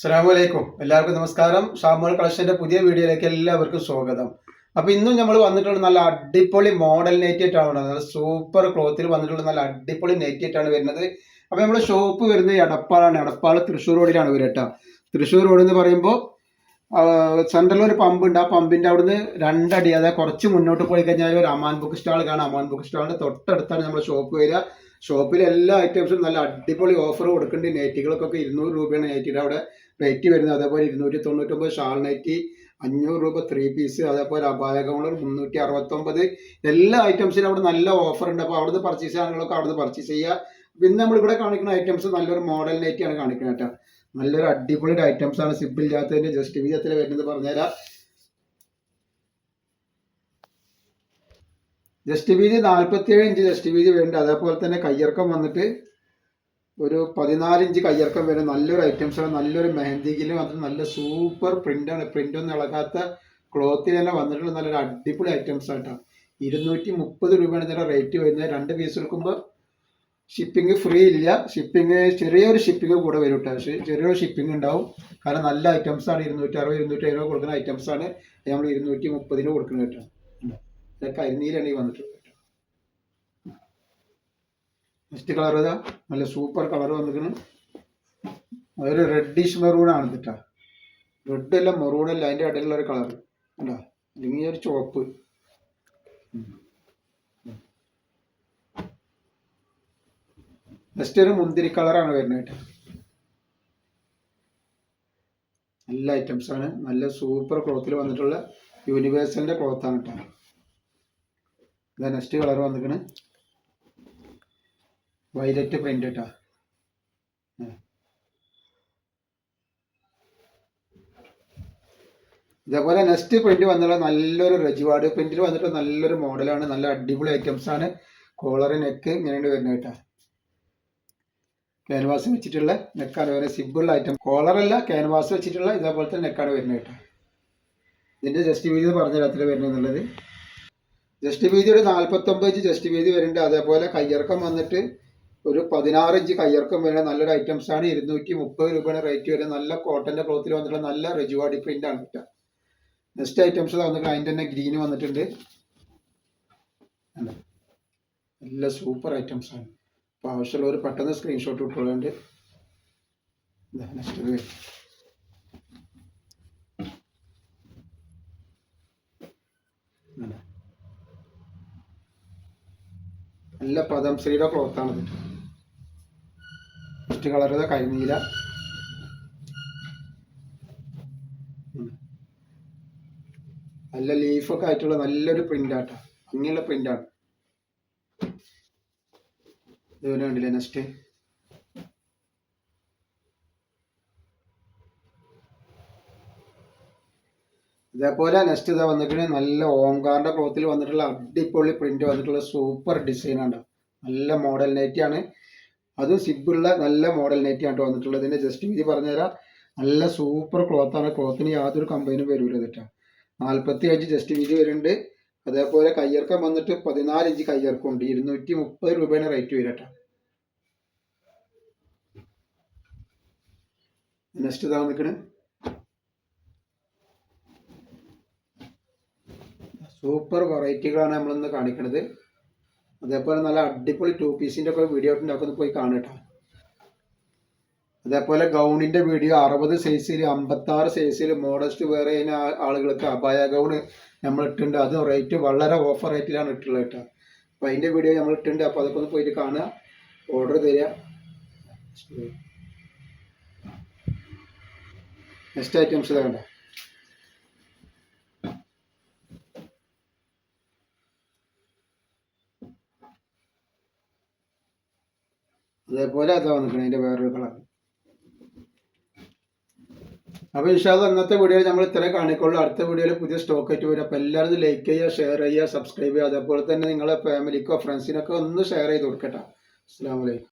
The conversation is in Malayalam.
അസ്സാമലൈക്കും എല്ലാവർക്കും നമസ്കാരം. ഷാമോൾ കളക്ഷന്റെ പുതിയ വീഡിയോയിലേക്ക് എല്ലാവർക്കും സ്വാഗതം. അപ്പോൾ ഇന്നും നമ്മൾ വന്നിട്ടുള്ള നല്ല അടിപൊളി മോഡൽ നെറ്റ് ആയിട്ടാണ് നല്ല സൂപ്പർ ക്ലോത്തിൽ വന്നിട്ടുള്ള നല്ല അടിപൊളി നെറ്റ് ആയിട്ടാണ് വരുന്നത്. അപ്പോൾ നമ്മുടെ ഷോപ്പ് വരുന്നത് എടപ്പാളാണ്. എടപ്പാൾ തൃശ്ശൂർ റോഡിലാണ് വരിക കേട്ടോ തൃശ്ശൂർ റോഡ് എന്ന് പറയുമ്പോൾ സെൻട്രലിൽ ഒരു പമ്പ് ഉണ്ട്. ആ പമ്പിന്റെ അവിടുന്ന് രണ്ടടി അതായത് കുറച്ച് മുന്നോട്ട് പോയി കഴിഞ്ഞാൽ ഒരു അമാൻ ബുക്ക് സ്റ്റാൾ കാണാം. അമാൻ ബുക്ക് സ്റ്റാളിന്റെ തൊട്ടടുത്താണ് നമ്മുടെ ഷോപ്പ് വരിക. ഷോപ്പിൽ എല്ലാ ഐറ്റംസും നല്ല അടിപൊളി ഓഫർ കൊടുക്കുന്നുണ്ട്. നെറ്റുകൾക്കൊക്കെ ഇരുന്നൂറ് രൂപയാണ് നെറ്റിയുടെ അവിടെ റേറ്റ് വരുന്നത് അതേപോലെ ഇരുന്നൂറ്റി തൊണ്ണൂറ്റൊമ്പത് ഷാൾ നൈറ്റി അഞ്ഞൂറ് രൂപ ത്രീ പീസ് അതേപോലെ അപായ കൗണ്ടർ മുന്നൂറ്റി അറുപത്തൊമ്പത് എല്ലാ ഐറ്റംസിനും അവിടെ നല്ല ഓഫർ ഉണ്ട്. അപ്പോൾ അവിടുന്ന് പർച്ചേസ് ചെയ്യാനുള്ളതൊക്കെ അവിടുന്ന് പർച്ചേസ് ചെയ്യുക. പിന്നെ നമ്മളിവിടെ കാണിക്കുന്ന ഐറ്റംസ് നല്ലൊരു മോഡൽ നൈറ്റിയാണ് കാണിക്കുന്നത് കേട്ടോ. നല്ലൊരു അടിപൊളി ഐറ്റംസ് ആണ് സിബിൾ ഇല്ലാത്തതിന്റെ ജസ്റ്റ് വിധത്തിൽ വരുന്നത് പറഞ്ഞുതരാം. ജസ്റ്റ് വീതി നാൽപ്പത്തിയേഴ് ഇഞ്ച് ജസ്റ്റ് വീതി വരുന്നുണ്ട്. അതേപോലെ തന്നെ കയ്യിറക്കം വന്നിട്ട് ഒരു പതിനാലിഞ്ച് കയ്യിറക്കം വരെ നല്ലൊരു ഐറ്റംസ് ആണ്. നല്ലൊരു മെഹന്തിയിലും അത് നല്ല സൂപ്പർ പ്രിന്റാണ് പ്രിന്റ് ഒന്നും ഇളകാത്ത ക്ലോത്തിൽ തന്നെ വന്നിട്ടുള്ള നല്ലൊരു അടിപൊളി ഐറ്റംസ് ആട്ടോ ഇരുന്നൂറ്റി മുപ്പത് രൂപയാണ് ഇതിന്റെ റേറ്റ് വരുന്നത്. രണ്ട് പീസ് എടുക്കുമ്പോൾ ഷിപ്പിംഗ് ഫ്രീ ഇല്ല. ഷിപ്പിംഗ് ചെറിയൊരു ഷിപ്പിംഗ് കൂടെ വരും കേട്ടോ ചെറിയൊരു ഷിപ്പിംഗ് ഉണ്ടാവും. കാരണം നല്ല ഐറ്റംസ് ആണ്. ഇരുന്നൂറ്റി അറുപത് ഇരുന്നൂറ്റി എഴുപത് കൊടുക്കുന്ന ഐറ്റംസ് ആണ്. നമ്മൾ ഇരുന്നൂറ്റി മുപ്പതിന് കൊടുക്കുന്നത് കേട്ടോ? ഇതൊക്കെ അരിനീരാണ് ഈ വന്നിട്ടുള്ളത്. നെക്സ്റ്റ് കളർ ഇതാ നല്ല സൂപ്പർ കളർ വന്നിരിക്കുന്നു അതൊരു റെഡിഷ് മെറൂൺ ആണ് കേട്ടോ റെഡ് അല്ല മെറൂൺ അല്ല അതിന്റെ ഇടയിലുള്ള ഒരു കളർ കണ്ടോ? അല്ലെങ്കിൽ ഒരു ചുവപ്പ്. നെക്സ്റ്റ് ഒരു മുന്തിരി കളറാണ് വരുന്നത് കേട്ടോ. നല്ല ഐറ്റംസ് ആണ്. നല്ല സൂപ്പർ ക്ലോത്തിൽ വന്നിട്ടുള്ള യൂണിവേഴ്സലിന്റെ ക്ലോത്ത് ആണ് കേട്ടോ. ഇതാ നെക്സ്റ്റ് കളർ വന്നിക്കണ് വൈലറ്റ് പ്രിന്റ് കേട്ടോ ഇതേപോലെ നെക്സ്റ്റ് പ്രിന്റ് വന്നുള്ള നല്ലൊരു റെജിവാർഡ് പ്രിന്റിൽ വന്നിട്ട് നല്ലൊരു മോഡലാണ് നല്ല അടിപൊളി ഐറ്റംസ് ആണ്. കോളർ നെക്ക് ഇങ്ങനെയുണ്ട് വരുന്നത് കേട്ടോ ക്യാൻവാസ് വെച്ചിട്ടുള്ള നെക്കാണ് വരുന്നത്. Simple item. കോളറല്ല ക്യാൻവാസ് വെച്ചിട്ടുള്ള ഇതേപോലത്തെ നെക്കാണ് വരുന്നത് കേട്ടോ ഇതിന്റെ ജസ്റ്റ് വീതി പറഞ്ഞ രാത്രി വരുന്നത് ജസ്റ്റ് വീതി ഒരു നാൽപ്പത്തൊമ്പത് ഇഞ്ച് ജസ്റ്റ് വീതി വരുന്നുണ്ട്. അതേപോലെ കയ്യിറക്കം വന്നിട്ട് ഒരു പതിനാറ് ഇഞ്ച് കയ്യിറക്കം വരുന്ന നല്ലൊരു ഐറ്റംസ് ആണ്. ഇരുന്നൂറ്റി മുപ്പത് രൂപയുടെ റേറ്റ് വരെ നല്ല കോട്ടന്റെ ക്ലോത്തിൽ വന്നിട്ടുള്ള നല്ല റെജുവാഡി പ്രിന്റ് ആണ് കേട്ടോ നെക്സ്റ്റ് ഐറ്റംസ് വന്നിട്ട് അതിന്റെ തന്നെ ഗ്രീന് വന്നിട്ടുണ്ട്? നല്ല സൂപ്പർ ഐറ്റംസ് ആണ്. അപ്പോൾ ആവശ്യമുള്ളവർ പെട്ടെന്ന് സ്ക്രീൻഷോട്ട് ഇട്ടുകൊണ്ട് നെക്സ്റ്റ് നല്ല പദം ശ്രീയുടെ ക്ലോത്താണ് ഇത്. ഫസ്റ്റ് കളർ ഇതാ കരിനീല. നല്ല ലീഫൊക്കെ ആയിട്ടുള്ള നല്ലൊരു പ്രിന്റ് ആട്ടോ. അങ്ങനെയുള്ള പ്രിന്റ് ആണ്. ഇതുപോലെ കണ്ടില്ലേ നെക്സ്റ്റ് ഇതേപോലെ നെക്സ്റ്റ് ഇതാ വന്നിട്ട് നല്ല ഓംകാറിന്റെ ക്ലോത്തിൽ വന്നിട്ടുള്ള അടിപൊളി പ്രിന്റ് വന്നിട്ടുള്ള സൂപ്പർ ഡിസൈൻ ആണ്. നല്ല മോഡൽ ആണ്. അതും സിബുള്ള നല്ല മോഡൽ നൈറ്റി ആണ് ട്ടോ വന്നിട്ടുള്ളത്. ഇതിന്റെ ജസ്റ്റ് വീതി പറഞ്ഞുതരാം. നല്ല സൂപ്പർ ക്ലോത്ത് ആണ്. ക്ലോത്തിന് യാതൊരു കമ്പനിയും വരൂല കേട്ടോ. നാൽപ്പത്തി അഞ്ച് ജസ്റ്റ് വീതി വരുന്നുണ്ട്. അതേപോലെ കയ്യിറക്കം വന്നിട്ട് പതിനാല് ഇഞ്ച് കയ്യിറക്കം ഉണ്ട്. ഇരുന്നൂറ്റി മുപ്പത് രൂപയാണ് റേറ്റ് വരിക കേട്ടോ. നെക്സ്റ്റ് ഇതാ നിൽക്കണ് സൂപ്പർ വെറൈറ്റികളാണ് നമ്മളിന്ന് കാണിക്കുന്നത് അതേപോലെ നല്ല അടിപൊളി ടു പീസിന്റെ ഒക്കെ വീഡിയോ ഉണ്ടാക്കുന്നത് പോയി കാണട്ടോ അതേപോലെ ഗൗണിന്റെ വീഡിയോ അറുപത് സൈസിൽ അമ്പത്തി ആറ് സൈസിൽ മോഡസ്റ്റ് വേറെ ആളുകൾക്ക് അപായ ഗൗണ് നമ്മൾ ഇട്ടിട്ടുണ്ട്. അത് റേറ്റ് വളരെ ഓഫർ റേറ്റിലാണ് ഇട്ടുള്ളത് കേട്ടോ. അപ്പം അതിന്റെ വീഡിയോ നമ്മൾ ഇട്ടിട്ടുണ്ട്. അപ്പോൾ അതൊക്കെ ഒന്ന് പോയിട്ട് കാണുക. ഓർഡർ തരിക. നെക്സ്റ്റ് ഐറ്റംസ് വേണ്ട അതേപോലെ അതാ വന്നിട്ടുണ്ട് അതിന്റെ വേറൊരു കളർ അപ്പോൾ ഇൻഷാല്ല ഇന്നത്തെ വീഡിയോയിൽ നമ്മൾ ഇത്ര കാണിക്കുള്ളൂ. അടുത്ത വീഡിയോയിൽ പുതിയ സ്റ്റോക്ക് ആയിട്ട് വരും. അപ്പോൾ എല്ലാവരും ലൈക്ക് ചെയ്യുക ഷെയർ ചെയ്യുക സബ്സ്ക്രൈബ് ചെയ്യുക. അതേപോലെ തന്നെ നിങ്ങളെ ഫാമിലിക്കോ ഫ്രണ്ട്സിനൊക്കെ ഒന്ന് ഷെയർ ചെയ്ത് കൊടുക്കട്ടെ. അസ്സാം വലൈക്കും